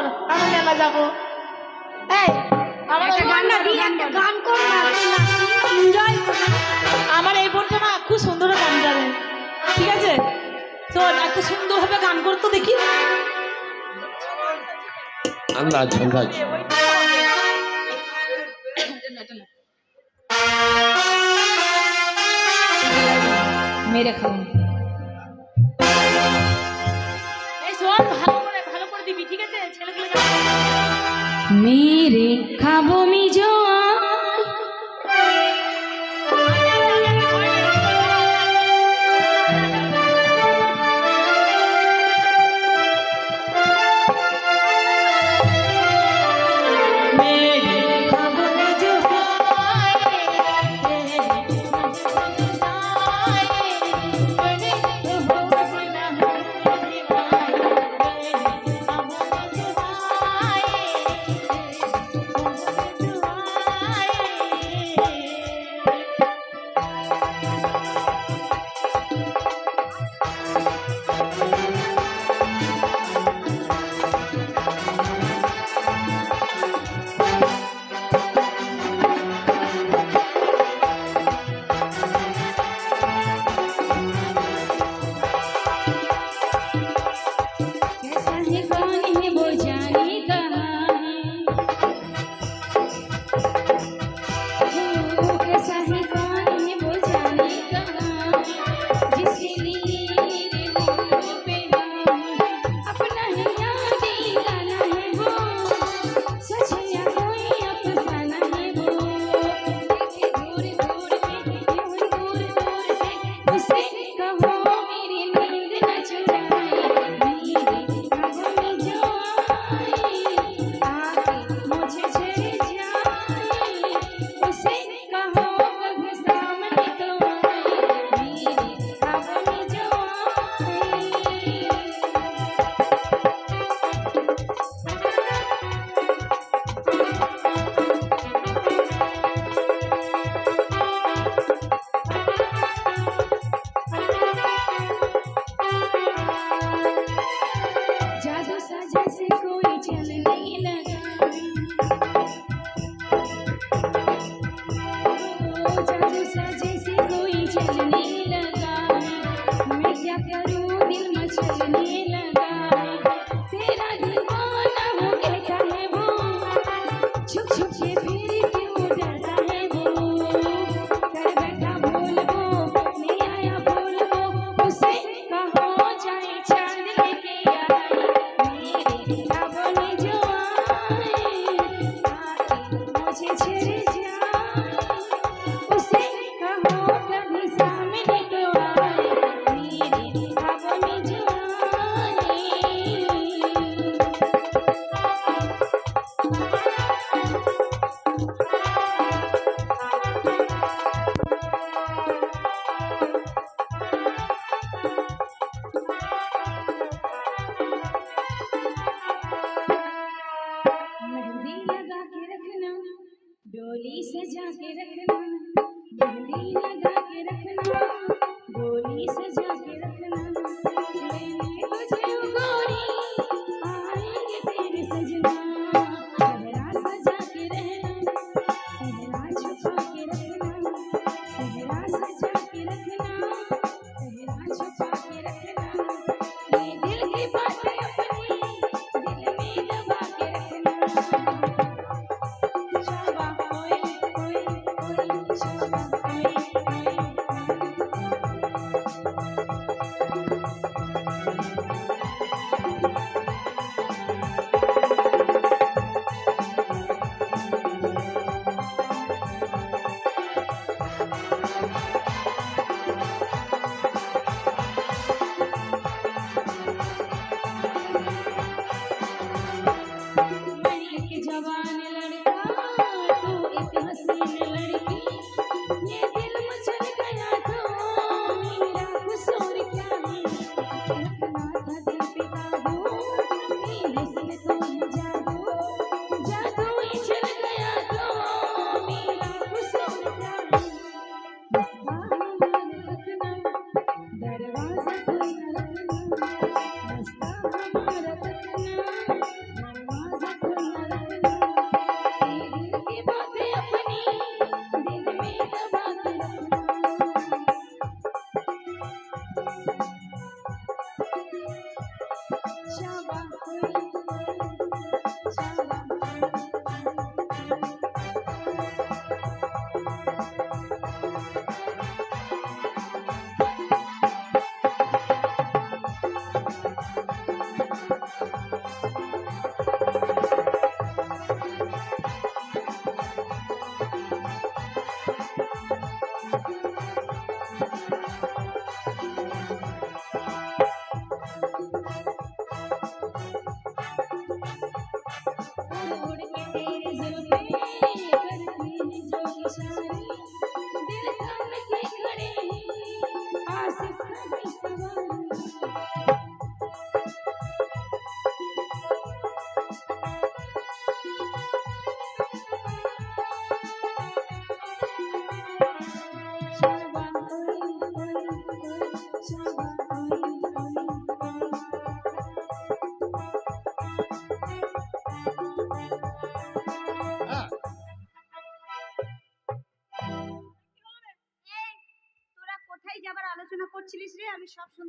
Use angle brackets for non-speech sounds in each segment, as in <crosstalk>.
কর আমি মেলা যাব? এই আমার এই বোনটা না খুব সুন্দর গান যাবে। ঠিক আছে? চল এত সুন্দর ভাবে গান করতো দেখি। আন্দাজ আন্দাজ মেরে খাওয়া मेरे खाबों में जो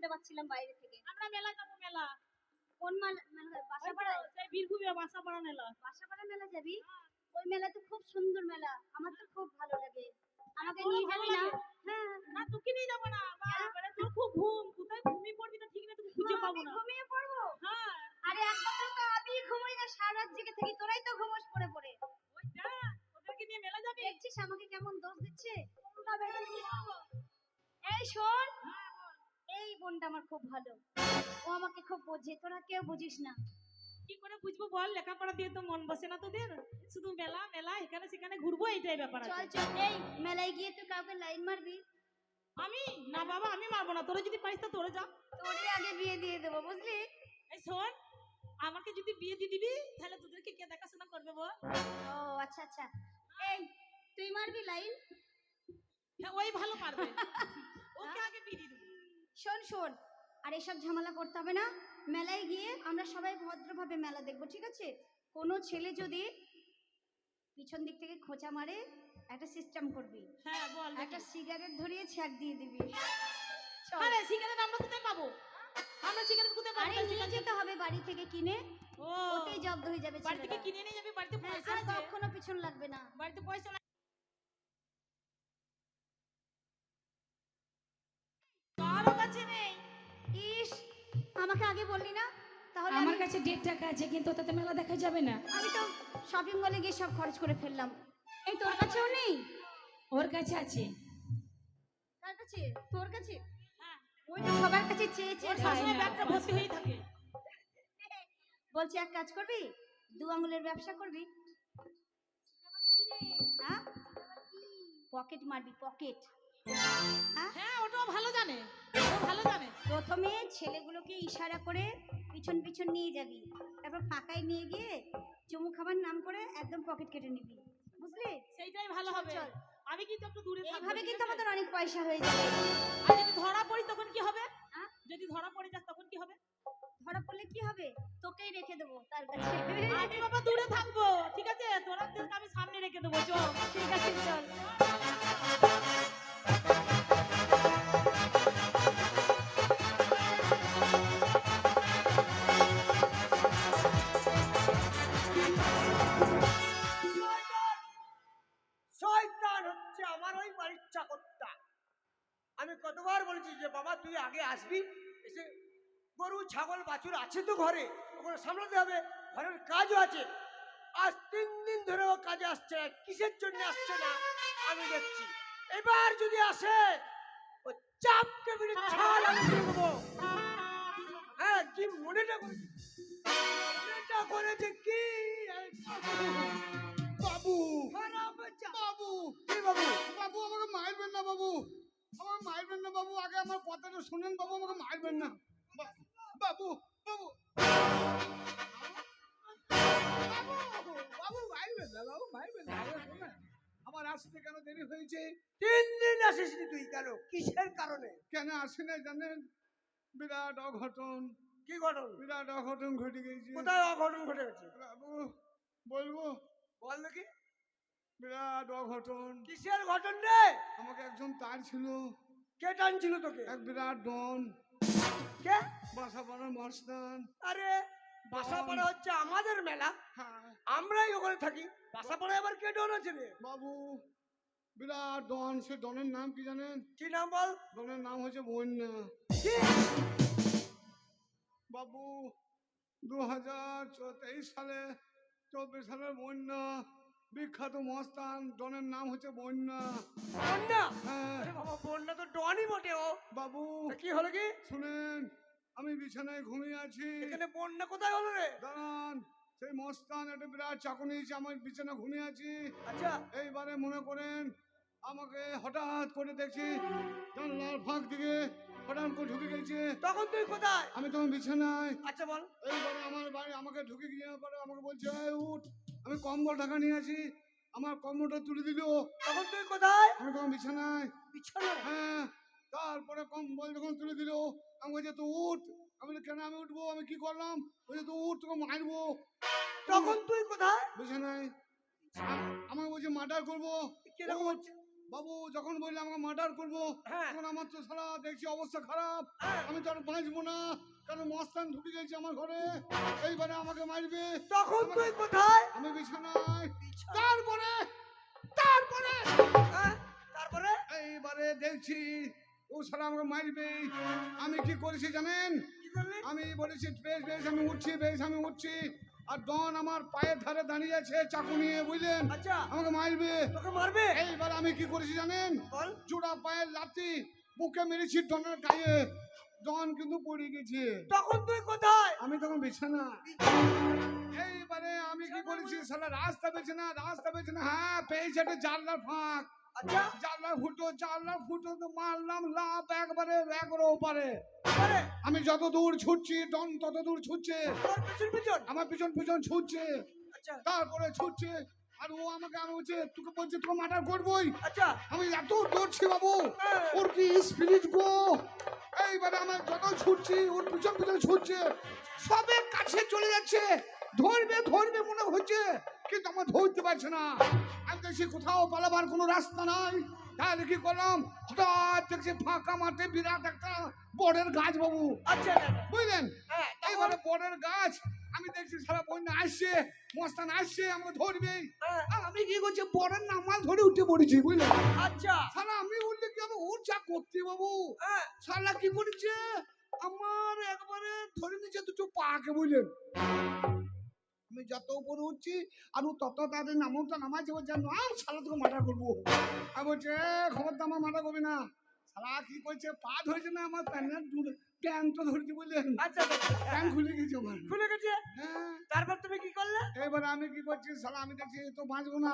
শুনতে পাচ্ছিলাম বাইরে থেকে। আমরা মেলা যাব মেলা। কোন মেলা বাসাপাড়ায়? সেই বীরভূমে বাসাপাড়া মেলা। বাসাপাড়া মেলা যাবি? ওই মেলা তো খুব সুন্দর মেলা। আমার তো খুব ভালো লাগে। আমাকে নিয়ে যাবি না? হ্যাঁ। না তোকে নিয়ে যাব না। বাবারে, তোর খুব ঘুম। কোথায় ঘুমিয়ে পড়বি না ঠিক না তোকে খুঁজে পাবো না। ঘুমিয়ে পড়ব? হ্যাঁ। আরে একমাত্র তো আমি ঘুমোই না সারা রাত জেগে থাকি। তোরাই তো ঘুমোস পড়ে পড়ে। ওই যা ওদেরকে নিয়ে মেলা যাবি? দেখছিস আমাকে কেমন দোষ দিচ্ছে? এই শোন। হ্যাঁ। এই বোনটা আমার খুব ভালো। ও আমাকে খুব বোঝে তোরা কেউ বুঝিস না। কি করে বুঝব বল লেখাপড়া দিয়ে তো মন বসে না তোদের। শুধু মেলা মেলা এখানে সেখানে ঘুরবো এইটাই ব্যাপার চল আছে। চল এই মেলায় গিয়ে তুই কাউকে লাইন মারবি। আমি? না বাবা আমি মারবো না। তোরা যদি পারিস তা তোরা যা। তোরে আগে বিয়ে দিয়ে দেবো বুঝলি? এই শোন আমাকে যদি বিয়ে দিয়ে দিবি তাহলে তোদেরকে কে দেখাশোনা করবে বল? ও আচ্ছা আচ্ছা। এই তুই মারবি লাইন? হ্যাঁ ওই ভালো পারবে <laughs> ওকে আগে বিয়ে দিয়ে দেবো। শোন শোন। আর এসব ঝামেলা করতে হবে না। মেলায় গিয়ে আমরা সবাই ভদ্রভাবে মেলা দেখব ঠিক আছে? কোনো ছেলে যদি পিছন দিক থেকে খোঁচা মারে একটা সিস্টেম করবি। হ্যাঁ বল একটা সিগারেট ধরিয়ে ছ্যাক দিয়ে দিবি। আরে সিগারেট আমরা কোথায় পাবো? আমরা সিগারেট কোথায় পাবো? আরে নিয়ে যেতে হবে বাড়ি থেকে কিনে। ওতেই জব্দ হয়ে যাবে বাড়ি থেকে কিনে নিয়ে যাবি? বাড়িতে হ্যাঁ, পয়সা আছে? কখনো পিছন লাগবে না। বাড়িতে পয়সা আমাকে আগে বললি না? তাহলে আমার কাছে দেড় টাকা আছে কিন্তু তাতে মেলা দেখা যাবে না। আমি তো শপিং মলে গিয়ে সব খরচ করে ফেললাম। এই তোর কাছেও নেই? ওর কাছে আছে। কার কাছে? তোর কাছে? হ্যাঁ ওই তো সবার কাছে চেয়ে চেয়ে সবসময় ব্যাগটা ভর্তি হয়েই থাকে। বলছি এক কাজ করবি? দু আঙুলের ব্যবসা করবি? হ্যাঁ? পকেট মারবি পকেট। হ্যাঁ? হ্যাঁ ওটাও ভালো জানে। ভালো জানে। প্রথমে ছেলেগুলোকে ইশারা করে পিছন পিছন নিয়ে যাবি। তারপর ফাঁকায় নিয়ে গিয়ে চুমু খাবার নাম করে একদম পকেট কেটে নিবি। বুঝলি? সেইটাই ভালো হবে। আমি কিন্তু একটু দূরে থাকব এইভাবে কিন্তু আমাদের অনেক পয়সা হয়ে যাবে। আর যদি ধরা পড়ি তখন কি হবে? হ্যাঁ? যদি ধরা পড়ে যাস তখন কি হবে? ধরা পড়লে কি হবে? তোকেই রেখে দেবো তার কাছে। আমি বাবা দূরে থাকব ঠিক আছে? তোরা আমি সামনে রেখে দেবো চল। ঠিক আছে চল। বাছুর আছে তো ঘরে? ওগুলো সামলাতে হবে। ঘরের কাজও আছে। আজ তিন দিন ধরে ও কাজে আসছে না। কিসের জন্য আসছে না? আমি দেখছি। এবার যদি আসে ও চাপকে বিড়ে ছাল আমি দিয়ে দেবো। হ্যাঁ কি মনেটা করেছে? মনেটা করেছে কি? বাবু। বাবু কি বাবু? বাবু আমাকে মারবেন না বাবু। আমাকে মারবেন না বাবু। আগে আমার কথাটা শুনেন বাবু আমাকে মারবেন না। বাবু বাবু। বাবু, বাবু না বাবু মারবেন না। আমার আসতে কেন দেরি হয়েছে? তিন দিন আসিসনি তুই কেন? কিসের কারণে? কেন আসে না জানেন? বিরাট অঘটন। কি ঘটন? বিরাট অঘটন ঘটে গেছে। কোথায় অঘটন ঘটে গেছে? বাবু বলব? বল দেখি। বিরাট অঘটন। কিসের ঘটন রে? আমাকে একজন তার ছিল। কে টানছিল তোকে? এক বিরাট ডন। কে? বাসা পাড়ার মস্তান আরে বাসাপাড়া হচ্ছে আমাদের মেলা। হ্যাঁ। আমরাই ওখানে থাকি। বাসাপাড়া এবার কে ডন আছে রে? বাবু বিরাট ডন সে ডনের নাম কি জানেন? কি নাম বল? ডনের নাম হচ্ছে বন্যা। বাবু দু হাজার তেইশ সালে চব্বিশ সালের বন্যা। বিখ্যাত মস্তান ডনের নাম হচ্ছে বন্যা। বন্যা? হ্যাঁ। বাবা বন্যা তো ডনই বটে ও। বাবু। কি হলো কি? শুনেন আমি বিছানায় ঘুমিয়ে আছি। এখানে বন্যা কোথায় হলো রে? দাঁড়ান সেই মস্তান একটা বিরাট চাকু নিয়েছে আমার বিছানা ঘুমিয়ে আছি। আচ্ছা। এইবারে মনে করেন আমাকে হঠাৎ করে দেখছি জানলার ফাঁক দিকে হঠাৎ করে ঢুকে গেছে। তখন তুই কোথায়? আমি তখন বিছানায়। আচ্ছা বল। এইবারে আমার বাড়ি আমাকে ঢুকে গিয়ে পরে আমাকে বলছে "এই উঠ আমি কম্বল ঢাকা নিয়ে আছি। আমার কম্বলটা তুলে দিল। তখন তুই কোথায়? আমি তখন বিছানায়। বিছানা হ্যাঁ তারপরে কম্বল যখন তুলে দিল আমি বলছে তো উঠ। আমি বলি কেন আমি উঠবো? আমি কি করলাম? বলছে তো উঠ তোকে মারবো। তখন তুই কোথায়? বুঝে নাই আমাকে বলছে মার্ডার করব। কীরকম হচ্ছে? বাবু যখন বললে আমাকে মার্ডার করব হ্যাঁ। তখন আমার তো সারা দেখছি অবস্থা খারাপ। হ্যাঁ। আমি তো আর বাঁচবো না। কারণ মস্তান ঢুকে গেছে আমার ঘরে। এইবারে আমাকে মারবে। তখন তুই কোথায়? আমি বিছানায়। তারপরে তারপরে! হ্যাঁ? তারপরে? এইবারে দেখছি ও সারা আমাকে মারবে। আমি কি করেছি জানেন? আমি বলেছি বেশ বেশ আমি উঠছি বেশ আমি উঠছি। আর ডন আমার পায়ের ধারে দাঁড়িয়ে আছে চাকু নিয়ে বুঝলেন? আচ্ছা। আমাকে মারবে। তোকে মারবে? এইবার আমি কি করেছি জানেন? জোড়া পায়ের লাথি বুকে মেরেছি ডনের গায়ে। ডন কিন্তু পড়ে গেছে। তখন তুই কোথায়? আমি তখন বিছানা। এইবারে আমি কি করেছি সালা রাস্তা বেছে না রাস্তা বেছে না। হ্যাঁ পেয়েছে একটা জানলার ফাঁক। জানলা ফুটো জানলা ফুটো তো মারলাম লাভ একবারে একবারে ওপারে। আমি যত দূর ছুটছি ডন তত দূর ছুটছে। আমার পিছন পিছন ছুটছে। আচ্ছা। তারপরে ছুটছে আর ও আমাকে আমি বলছে তোকে বলছে তোকে মার্ডার করবোই। আচ্ছা। আমি এত দৌড়ছি বাবু হ্যাঁ। ওর কি স্পিরিট গো? এইবারে আমার যত ছুটছি ওর পিছন পিছন ছুটছে। সবে কাছে চলে যাচ্ছে। ধরবে ধরবে মনে হচ্ছে কিন্তু আমার ধরতে পারছে না। আমি দেখছি কোথাও পালাবার কোনো রাস্তা নাই। তাহলে কি করলাম? হঠাৎ দেখছি ফাঁকা মাঠে বিরাট একটা বড়ের গাছ বাবু। আচ্ছা বুঝলেন? হ্যাঁ এইবারে বড়ের গাছ আমি দেখছি সারা বন্যা আসছে মস্তান আসছে আমাকে ধরবে হ্যাঁ, আমি কি করছি? বড়ের নামাল ধরে উঠে পড়েছি বুঝলেন? আচ্ছা। সালা আমি উঠলে কি হবে? ওর যা করতে বাবু। হ্যাঁ। সালা কি করেছে? আমার একবারে ধরে নিচে দুটো পাকে বুঝলেন? আমি যত উপরে উঠছি আর তত তাদের নামটা নামাইছে বলছে নাম সালা তোকে মাটা করব। আর বলছে "এ, খবরটা আমার মাটা করবি না। সালা কি করছে পা ধরেছে না আমার প্যান্টের প্যান্টটা ধরেছে বুঝলেন আচ্ছা দাদা প্যান্ট খুলে গেছে আমার। খুলে গেছে? হ্যাঁ। তারপর তুমি কি করলে? এবার আমি কি করছি সালা আমি দেখছি তো বাঁচবো না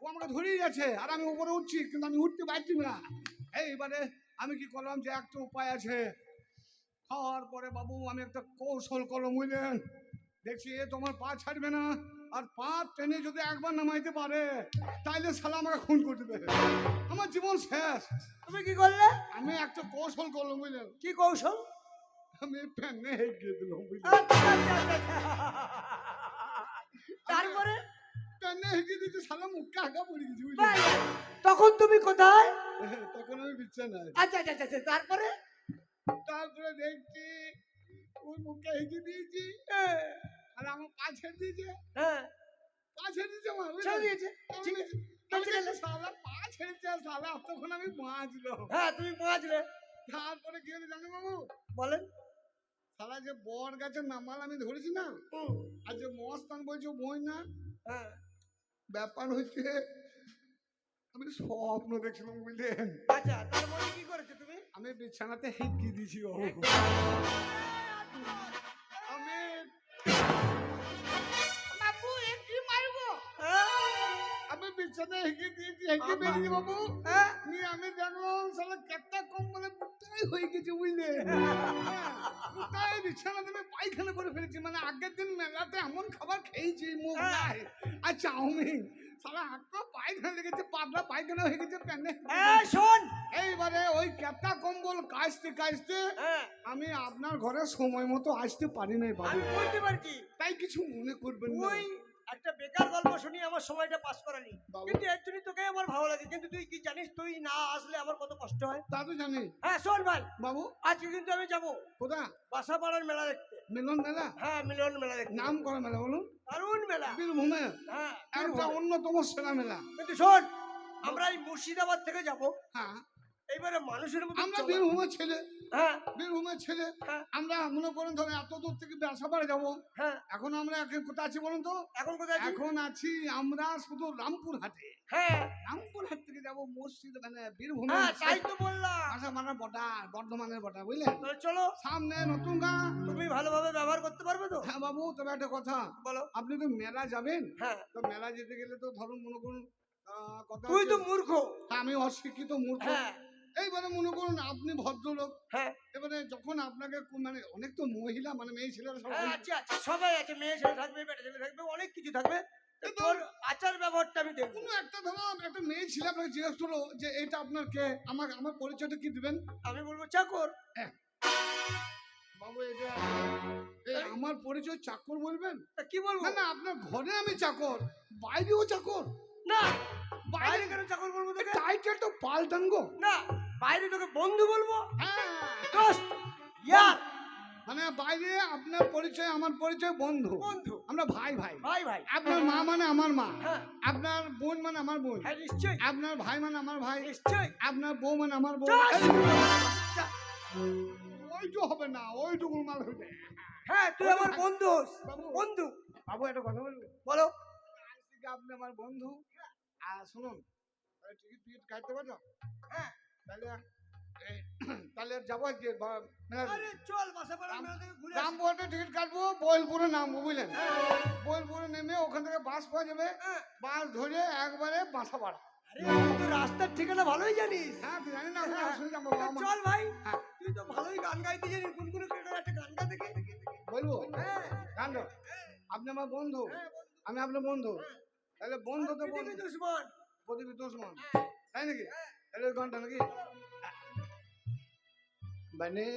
ও আমাকে ধরেই যাচ্ছে আর আমি উপরে উঠছি কিন্তু আমি উঠতে পারছি না। এইবারে আমি কি করলাম যে একটা উপায় আছে। খাওয়ার পরে বাবু আমি একটা কৌশল করলাম বুঝলেন? দেখছি এ তোমার পা ছাড়বে না। আর পা টেনে যদি একবার নামাইতে পারে তাইলে সালা আমাকে খুন করে দেবে। আমার জীবন শেষ। তুমি কি করলে? আমি একটা কৌশল করলাম বুঝলেন কি কৌশল? আমি প্যানে হেঁকে দিলাম বুঝলেন আচ্ছা, আচ্ছা, আচ্ছা। তারপরে? প্যানে হেঁকে দিতে সালা মুখকে আগা পড়ে গেছি বুঝলেন তখন তুমি কোথায়? তখন আমি বিছানায়। আচ্ছা আচ্ছা আচ্ছা, আচ্ছা তারপরে? তারপরে দেখছি ওর মুখে হেঁকে দিয়েছি। হ্যাঁ, আর আমার পা ছেড়ে দিয়েছে। হ্যাঁ। পা ছেড়ে দিয়েছে আমার ছেড়ে দিয়েছে। ঠিক আছে। আমি বেঁচে গেলে। দেখছি শালা পা ছেড়েছে আর শালা আমি বাঁচলো। হ্যাঁ তুমি বাঁচলে। তারপরে কি হলো জানো বাবু? বলেন। শালা যে বর গাছের নামাল আমি ধরেছি না? আর যে মস্তান বলছে বই না? হ্যাঁ। ব্যাপার হচ্ছে আমি স্বপ্ন দেখছিলাম বুঝলেন? আচ্ছা তারপরে কি করেছ তুমি? আমি বিছানাতে হেঁকে দিয়েছি বাবু। আমি বাবু একটি মারবো আমি বিছানায় হেঁকে দিয়েছি হেঁকে বেরিয়ে বাবু নিয়ে আমি দেখলাম সালা কেটটা কম বলে হয়ে গেছে বুঝলে পুটাই বিছানা তুমি পায়খানা করে ফেলেছি মানে আগের দিন মেলাতে এমন খাবার খেয়েছি মুখ আর চাউমিন সালা হাতটা পায়খানা লেগেছে পাতলা পায়খানা হয়ে গেছে প্যান্ডে শোন। এইবারে ওই ক্যাপটা কম্বল কাচতে কাচতে হ্যাঁ। আমি আপনার ঘরে সময় মতো আসতে পারি নাই বাবু। বলতে পারছি। তাই কিছু মনে করবেন না। একটা বেকার গল্প আমার সময়টা পাস করানি। কিন্তু এর জন্য তোকে আমার ভালো লাগে। কিন্তু তুই কি জানিস তুই না আসলে আমার কত কষ্ট হয়? তা তো জানি। হ্যাঁ শোন ভাই। বাবু। আজকে কিন্তু আমি যাব। কোথা বাসাপাড়ার মেলা দেখতে। মিলন মেলা? হ্যাঁ মিলন মেলা দেখতে। নাম করা মেলা বলুন। দারুণ মেলা। বীরভূমে? হ্যাঁ একটা অন্যতম সেরা মেলা। কিন্তু শোন আমরা এই মুর্শিদাবাদ থেকে যাব। হ্যাঁ। এইবারে মানুষের মতো আমরা বীরভূমের ছেলে। হ্যাঁ। বীরভূমের ছেলে। হ্যাঁ। আমরা মনে করেন ধরে এত দূর থেকে যাব। হ্যাঁ। এখন আমরা এখন কোথায় আছি বলুন তো? এখন কোথায় এখন আছি আমরা শুধু রামপুর হাটে হ্যাঁ। রামপুর হাট থেকে যাব মসজিদ মানে বীরভূমে। তাই তো বললাম। আশা মানার বটা বর্ধমানের বটা তাহলে চলো। সামনে নতুন গা। তুমি ভালোভাবে ব্যবহার করতে পারবে তো? হ্যাঁ বাবু তবে একটা কথা। বলো। আপনি তো মেলা যাবেন? হ্যাঁ। তো মেলা যেতে গেলে তো ধরুন মনে করুন তুই তো মূর্খ। আমি অশিক্ষিত মূর্খ। এইবারে মনে করুন আপনি ভদ্রলোক। হ্যাঁ। এবারে যখন আপনাকে মানে অনেক তো মহিলা মানে মেয়ে ছেলেরা সব হ্যাঁ, আছে আছে সবাই আছে মেয়ে ছেলে থাকবে বেটা ছেলে থাকবে অনেক কিছু থাকবে। তোর আচার ব্যবহারটা আমি দেখব। কোনো একটা ধরো একটা মেয়ে ছেলে আপনাকে জিজ্ঞেস করল যে এটা আপনার কে? আমার আমার পরিচয়টা কি দিবেন? আমি বলব চাকর। বাবু এটা আমার পরিচয় চাকর বলবেন? কি বলব? না আপনার ঘরে আমি চাকর বাইরেও চাকর। না বাইরে কেন চাকর বলব টাইটেল তো পাল্টান গো। না। বাইরে তোকে বন্ধু বলব? হ্যাঁ। দোস্ত ইয়ার মানে বাইরে আপনার পরিচয় আমার পরিচয় বন্ধু। বন্ধু। আমরা ভাই ভাই। ভাই ভাই। আপনার মা মানে আমার মা। হ্যাঁ। আপনার বোন মানে আমার বোন। হ্যাঁ নিশ্চয়ই। আপনার ভাই মানে আমার ভাই। নিশ্চয়ই। আপনার বউ মানে আমার বউ। ওইটু হবে না ওইটুকু মাল হবে। হ্যাঁ তুই আমার বন্ধু বন্ধু। বাবু একটা কথা বলব? বলো। আপনি আমার বন্ধু। আর শুনুন টিকিট টিকিট কাটতে পারছ? হ্যাঁ। তাহলে <clears throat> তাহলে যাব রামপুরহাটে টিকিট কাটবো বইলপুরে নামবো বুঝলেন? হ্যাঁ, বইলপুরে নেমে ওখান থেকে বাস পাওয়া যাবে। হ্যাঁ। বাস ধরে একবারে বাসা পাড়া। তুই রাস্তার ঠিকানা ভালোই জানিস। হ্যাঁ জানি না হ্যাঁ। চল ভাই হ্যাঁ। তুই তো ভালোই গান গাইতে জানিস গুনগুনো করে একটা গান বলব? হ্যাঁ। গান আপনি আমার বন্ধু। হ্যাঁ, আমি আপনার বন্ধু। তাহলে বন্ধু তো বন্ধু। দুশ্মন। প্রদীপী দুশ্মন। তাই নাকি? बने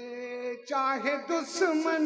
चाहे दुश्मन